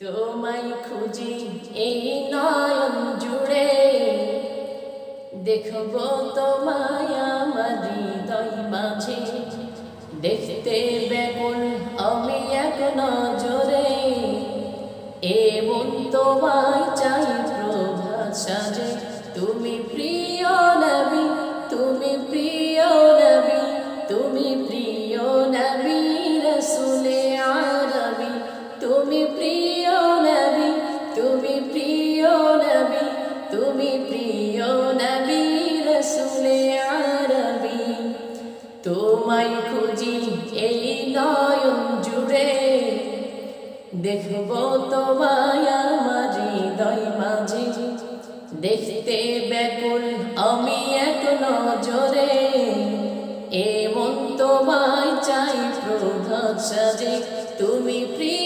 তোমায় খুঁজি এই নয়ন জুড়ে। দেখব তোমায় আমার হৃদয় মাঝে। দেখতে বেগুন আমি এক নজরে। এমন তোমায় চাই প্রভাত সাজে। তুমি প্রিয় নবী, তুমি প্রিয় তুমি প্রিয় নবী, রসুলে আরবি। তোমায় খুঁজি এই নয়ন জুড়ে। দেখব তোমায় দেখতে ব্যাকুল আমি এক নজরে। এমন তোমায় চাই প্রভাত সাজে। তুমি প্রিয়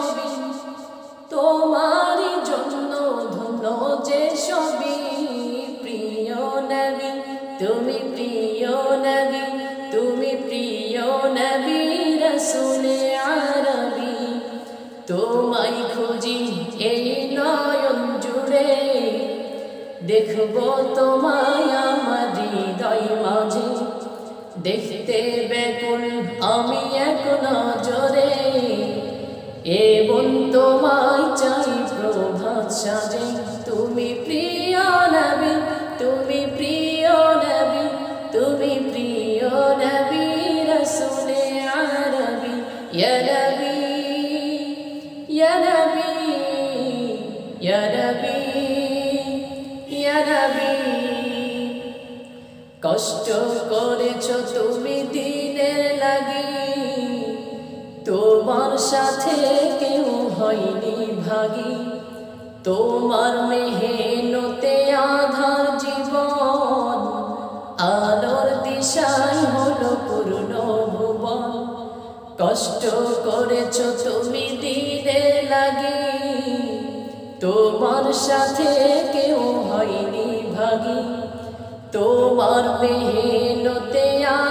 সবই তোমারই জন্য ধন্য যে সবই প্রিয় নবী, তুমি প্রিয় নবী, তুমি প্রিয় নবী রসুলে আরবি। তোমায় খুঁজি এই নয়ন জুড়ে, দেখব তোমায় আমার হৃদয় মাঝে। দেখতে বেকুল আমি এক নজরে এবং তোমায় চাই প্রভাত সাজে। তুমি প্রিয় নবী, তুমি প্রিয় নবী, তুমি প্রিয় নবী রসুলে আরবি। ইয়া নবী ইয়া নবী কষ্ট করেছ তুমি দিনের সাথে কেউ হয়নি ভাগি। তোমার মেহেনতে আধার জীবন, আলোর দিশায় হলো পূর্ণ ভুবন। কষ্ট করেছ তুমি দিনের লাগি। তোমার সাথে কেউ হয়নি ভাগি। তোমার মেহেনতে আধার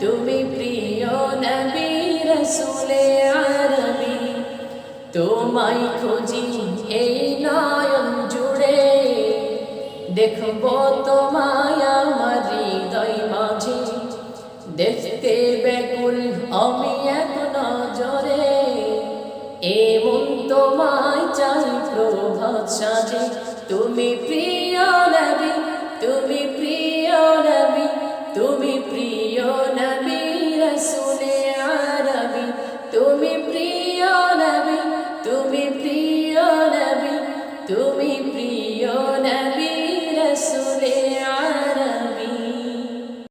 তুমি প্রিয় নবী রসুলে আরবি, তোমায় খুঁজি এই নয়ন জুড়ে। দেখব তোমায় আমার হৃদয় মাঝে, দেখতে বেকুল আমি এক নজরে। এমন তোমায় চাই প্রভাত সাজে, তুমি প্রিয় নবী তুমি প্রিয় নবী।